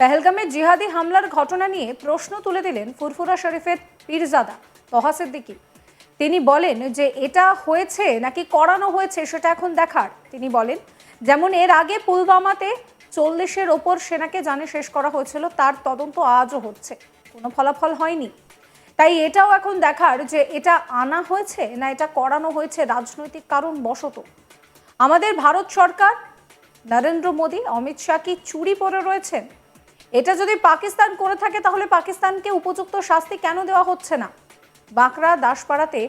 পেহেলগামে জিহাদি হামলার ঘটনা নিয়ে প্রশ্ন তুলে দিলেন ফুরফুরা শরীফের পীরজাদা তহা সিদ্দিকী তিনি বলেন যে এটা হয়েছে নাকি করানো হয়েছে সেটা এখন দেখার। তিনি বলেন, যেমন এর আগে পুলওয়ামাতে চল্লিশের ওপর সেনাকে জানে শেষ করা হয়েছিল, তার তদন্ত আজও হচ্ছে। কোনো ফলাফল হয়নি। তাই এটাও এখন দেখার যে এটা আনা হয়েছে না এটা করানো হয়েছে রাজনৈতিক কারণ বশত আমাদের ভারত সরকার, নরেন্দ্র মোদী, অমিত শাহ কি চুরি পরে রয়েছেন? এটা যদি পাকিস্তান করে থাকে, তাহলে পাকিস্তানকে উপযুক্ত শাস্তি কেন দেওয়া হচ্ছে না? বাঁকড়া, দাসপাড়াতে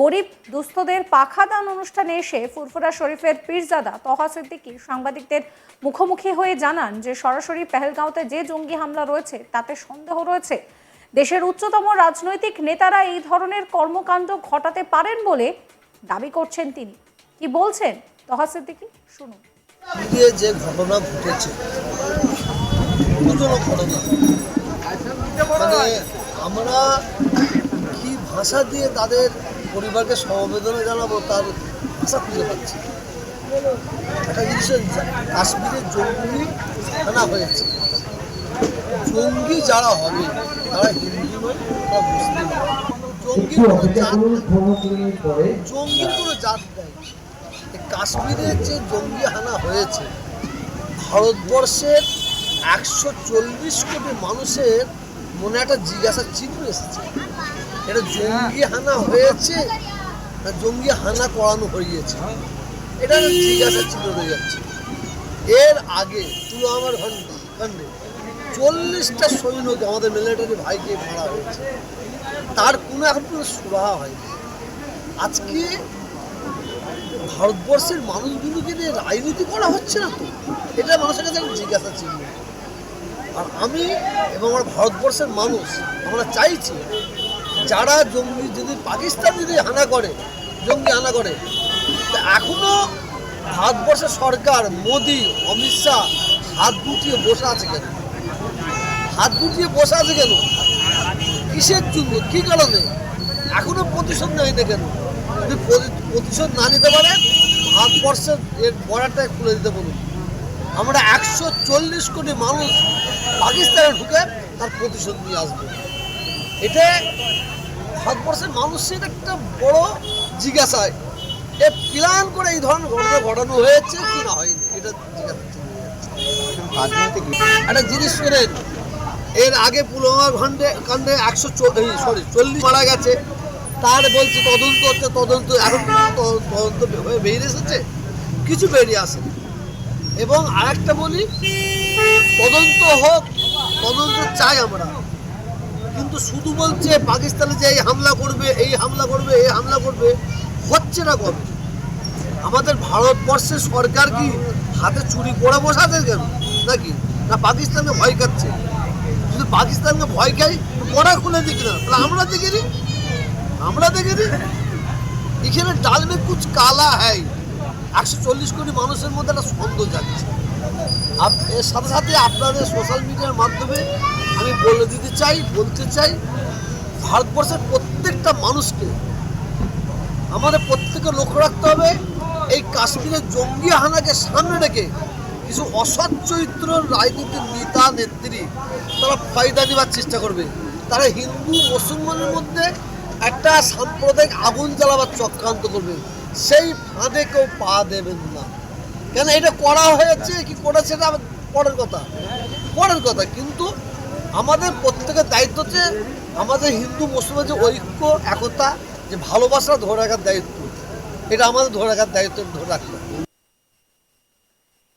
গরিব দুস্থদের পাখাদান অনুষ্ঠানে এসে ফুরফুরা শরীফের পীরজাদা তহা সিদ্দিকী সাংবাদিকদের মুখোমুখি হয়ে জানান যে সরাসরি পেহেলগাঁওতে যে জঙ্গি হামলা রয়েছে, তাতে সন্দেহ রয়েছে। দেশের উচ্চতম রাজনৈতিক নেতারা এই ধরনের কর্মকাণ্ড ঘটাতে পারেন বলে দাবি করছেন তিনি। কি বলছেন তহা সিদ্দিকী? শুনুন। যে ঘটনা ঘটেছে দুজনক ঘটনা মানে আমরা কি ভাষা দিয়ে তাদের পরিবারকে সমবেদনা জানাব তার ভাষা খুঁজে পাচ্ছি একটা জিনিস কাশ্মীরে জঙ্গি হানা হয়েছে জঙ্গি যারা হবে তারা হিন্দু নয় তারা মুসলিম। জঙ্গির কোনো জাত নেই। কাশ্মীরে যে জঙ্গি হানা হয়েছে ভারতবর্ষের একশো চল্লিশ কোটি মানুষের মনে একটা জিজ্ঞাসা চিহ্ন এসেছে। এটা জঙ্গি হানা হয়েছে না জঙ্গি হানা করানো হয়েছে? এটা জিজ্ঞাসা চিহ্ন রয়ে যাচ্ছে। এর আগে পুলওয়ামার খন্ডে খন্ডে চল্লিশটা সৈন্যকে আমাদের মিলিটারি ভাইকে মারা হয়েছে, তার কোনো এখন কোনো সুরাহা হয়নি। আজকে ভারতবর্ষের মানুষগুলোকে নিয়ে রাজনীতি করা হচ্ছে না তো? এটা মানুষের কাছে জিজ্ঞাসা চিহ্ন। আর আমি এবং আমার ভারতবর্ষের মানুষ, আমরা চাইছি যারা জঙ্গি যদি পাকিস্তান যদি হানা করে, জঙ্গি হানা করে, তা এখনও ভারতবর্ষের সরকার, মোদি, অমিত শাহ, হাত গুটিয়ে বসে আছে কেন? হাত গুটিয়ে বসে আছে কেন? কিসের জন্য? কি কারণে? এখনও প্রতিশোধ নেয় না কেন? যদি প্রতি- প্রতিশোধ না নিতে পারে ভারতবর্ষের এর বর্ডারটা খুলে দিতে বলুন। আমরা একশো চল্লিশ কোটি মানুষ পাকিস্তানে ঢুকে তার প্রতিশোধ নিয়ে আসব। এটা ভারতবর্ষের মানুষের একটা বড় জিজ্ঞাসা এ প্ল্যান করে এই ধরনের ঘটনা ঘটানো হয়েছে কি না হয়নি? এটা একটা জিনিস করেন এর আগে পুলওয়ামা খন্ডে কাণ্ডে একশো সরি চল্লিশ মারা গেছে। তার বলছে তদন্ত হচ্ছে তদন্ত এখন তদন্ত হয়ে বেরিয়ে এসেছে। কিছু বেরিয়ে আসেনি। এবং আরেকটা বলি, তদন্ত হোক, তদন্ত চাই আমরা। কিন্তু শুধু বলছে পাকিস্তানে যে এই হামলা করবে, এই হামলা করবে, এই হামলা করবে, হচ্ছে না কবে? আমাদের ভারতবর্ষের সরকার কি হাতে চুরি করে বসাছে কেন? নাকি? না পাকিস্তানকে ভয় খাচ্ছে? যদি পাকিস্তানকে ভয় খাই পড়া খুলে দিক না। তাহলে আমরা দেখে নি আমরা দেখে এখানে ডাল মে কুচ কালা হ্যায়। একশো চল্লিশ কোটি মানুষের মধ্যে একটা সন্দেহ যাচ্ছে এর সাথে সাথে আপনাদের সোশ্যাল মিডিয়ার মাধ্যমে আমি বলে দিতে চাই, বলতে চাই, ভারতবর্ষের প্রত্যেকটা মানুষকে আমাদের প্রত্যেকে লক্ষ্য রাখতে হবে, এই কাশ্মীরের জঙ্গি হানাকে সামনে রেখে কিছু অসৎ চরিত্র রাজনীতির নেতা, নেত্রী তারা ফায়দা নেওয়ার চেষ্টা করবে। তারা হিন্দু, মুসলমানের মধ্যে একটা সাম্প্রদায়িক আগুন জ্বালাবার চক্রান্ত করবে। সেই ফাঁদে কেউ পা দেবেন না। কেন এটা করা হয়েছে? কি করেছে? এটা পরের কথা। পরের কথা কিন্তু আমাদের প্রত্যেকের দায়িত্ব হচ্ছে আমাদের হিন্দু মুসলমান যে ঐক্য একতা যে ভালোবাসা ধরে রাখার দায়িত্ব। এটা আমাদের ধরে রাখার দায়িত্ব ধরে রাখতে হবে।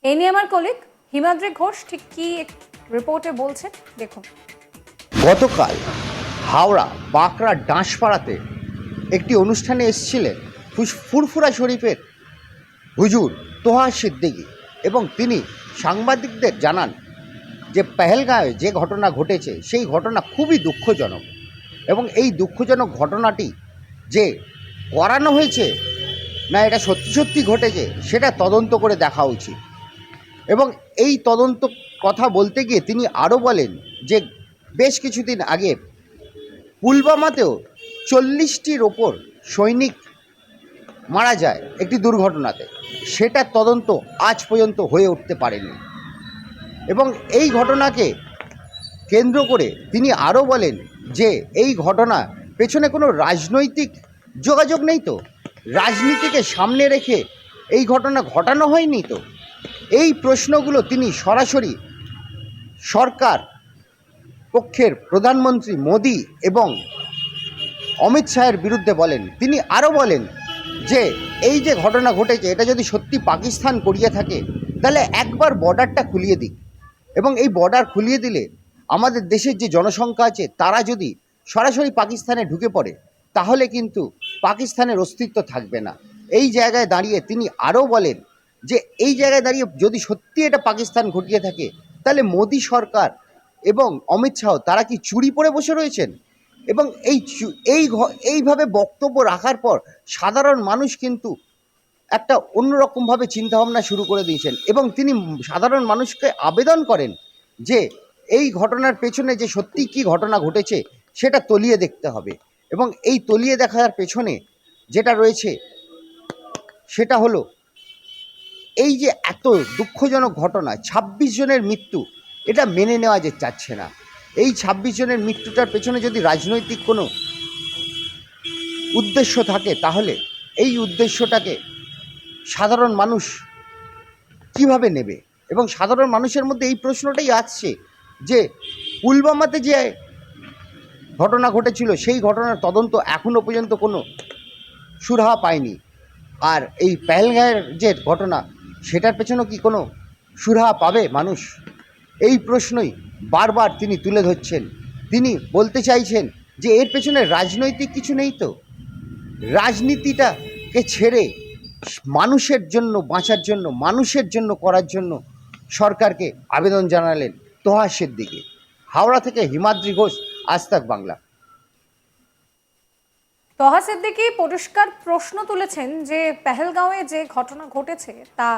এই নিয়ে আমার কলিগ হিমাদ্রি ঘোষ ঠিক কি রিপোর্টে বলছে? দেখুন। গতকাল হাওড়া বাঁকড়া ডাঁশপাড়াতে একটি অনুষ্ঠানে এসেছিলেন ফুরফুরা শরীফের হুজুর তোহা সিদ্দিকী এবং তিনি সাংবাদিকদের জানান যে পেহেলগাঁয়ে যে ঘটনা ঘটেছে, সেই ঘটনা খুবই দুঃখজনক এবং এই দুঃখজনক ঘটনাটি যে করানো হয়েছে না এটা সত্যি সত্যি ঘটেছে, সেটা তদন্ত করে দেখা উচিত। এবং এই তদন্ত কথা বলতে গিয়ে তিনি আরও বলেন যে বেশ কিছুদিন আগে পুলবামাতেও চল্লিশটির ওপর সৈনিক মারা যায় একটি দুর্ঘটনাতে। সেটা তদন্ত আজ পর্যন্ত হয়ে উঠতে পারেনি। এবং এই ঘটনাকে কেন্দ্র করে তিনি আরও বলেন যে, এই ঘটনা পেছনে কোনো রাজনৈতিক যোগাযোগ নেই তো? রাজনীতিকে সামনে রেখে এই ঘটনা ঘটানো হয়নি তো? এই প্রশ্নগুলো তিনি সরাসরি সরকার পক্ষের প্রধানমন্ত্রী মোদি এবং অমিত শাহের বিরুদ্ধে বলেন। তিনি আরও বলেন যে এই যে ঘটনা ঘটেছে, এটা যদি সত্যি পাকিস্তান করিয়ে থাকে, তাহলে একবার বর্ডারটা খুলিয়ে দিক। এবং এই বর্ডার খুলিয়ে দিলে আমাদের দেশের যে জনসংখ্যা আছে, তারা যদি সরাসরি পাকিস্তানে ঢুকে পড়ে, তাহলে কিন্তু পাকিস্তানের অস্তিত্ব থাকবে না। এই জায়গায় দাঁড়িয়ে তিনি আরও বলেন যে, এই জায়গায় দাঁড়িয়ে যদি সত্যি এটা পাকিস্তান ঘটিয়ে থাকে, তাহলে মোদী সরকার এবং অমিত শাহ, তারা কি চুরি পরে বসে রয়েছেন? এবং এই এই এইভাবে বক্তব্য রাখার পর সাধারণ মানুষ কিন্তু একটা অন্যরকমভাবে চিন্তাভাবনা শুরু করে দিয়েছেন। এবং তিনি সাধারণ মানুষকে আবেদন করেন যে এই ঘটনার পেছনে যে সত্যি কি ঘটনা ঘটেছে, সেটা তলিয়ে দেখতে হবে। এবং এই তলিয়ে দেখার পেছনে যেটা রয়েছে, সেটা হলো এই যে এত দুঃখজনক ঘটনা ২৬ জনের মৃত্যু, এটা মেনে নেওয়া যে চাচ্ছে না। এই ২৬ জনের মৃত্যুটার পেছনে যদি রাজনৈতিক কোনো উদ্দেশ্য থাকে, তাহলে এই উদ্দেশ্যটাকে সাধারণ মানুষ কীভাবে নেবে? এবং সাধারণ মানুষের মধ্যে এই প্রশ্নটাই আসছে যে পুলবামাতে যে ঘটনা ঘটেছিল, সেই ঘটনার তদন্ত এখনও পর্যন্ত কোনো সুরাহা পায়নি। আর এই পেহেলগাঁয়ের যে ঘটনা, সেটার পেছনেও কি কোনো সুরাহা পাবে মানুষ? এই প্রশ্নই বারবার তিনি তুলে ধরছেন। তিনি বলতে চাইছেন যে এর পেছনে রাজনৈতিক কিছু নেই তো? রাজনীতিটাকে ছেড়ে মানুষের জন্য, বাঁচার জন্য, মানুষের জন্য করার জন্য সরকারকে আবেদন জানালেন তোহা সিদ্দিকি। হাওড়া থেকে হিমাদ্রি ঘোষ আজ তাক বাংলা। তহা সিদ্দিকি, পরিষ্কার প্রশ্ন তুলেছেন যে, পেহেলগাঁওয়ে যে ঘটনা ঘটেছে, তা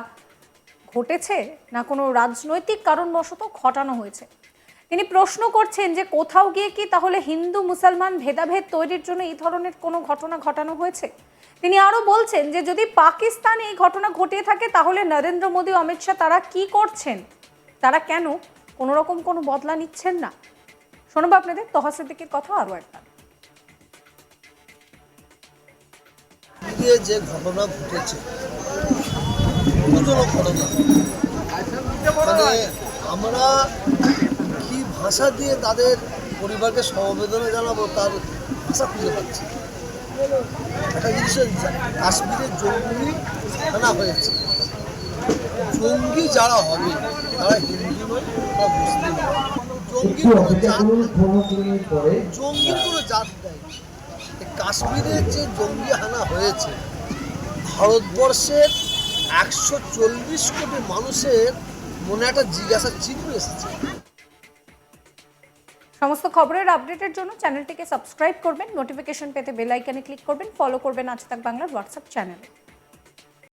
ঘটেছে না কোনো রাজনৈতিক কারণবশত ঘটানো হয়েছে? তিনি প্রশ্ন করছেন যে কোথাও গিয়ে কি তাহলে হিন্দু মুসলমান ভেদাভেদ তৈরির জন্য এই ধরনের কোনো ঘটনা ঘটানো হয়েছে? তিনি আরও বলছেন যে যদি পাকিস্তান এই ঘটনা ঘটিয়ে থাকে, তাহলে নরেন্দ্র মোদী অমিত শাহ তারা কি করছেন? তারা কেন কোনো রকম কোনো বদলা নিচ্ছেন না? শোনবো আপনাদের তহা কথা আরও একবার। যে ঘটনা ঘটেছে দুজনক ঘটনা মানে আমরা কি ভাষা দিয়ে তাদের পরিবারকে সমবেদনা জানাব তার ভাষা খুঁজে পাচ্ছি একটা জিনিস কাশ্মীরে জঙ্গি হানা হয়েছে। জঙ্গি যারা হবে তারা হিন্দু নয় তারা মুসলিম। জঙ্গি কোনো জাত জঙ্গির কোনো জাত নেই এই কাশ্মীরের যে জঙ্গি হানা হয়েছে ভারতবর্ষের একশো চল্লিশ কোটি মানুষের মনে একটা জিজ্ঞাসা চিহ্ন এসেছে। সমস্ত খবরের আপডেটের জন্য চ্যানেলটিকে সাবস্ক্রাইব করবেন, নোটিফিকেশন পেতে বেল আইকনে ক্লিক করবেন, ফলো করবেন আজ তাক বাংলার হোয়াটসঅ্যাপ চ্যানেলে।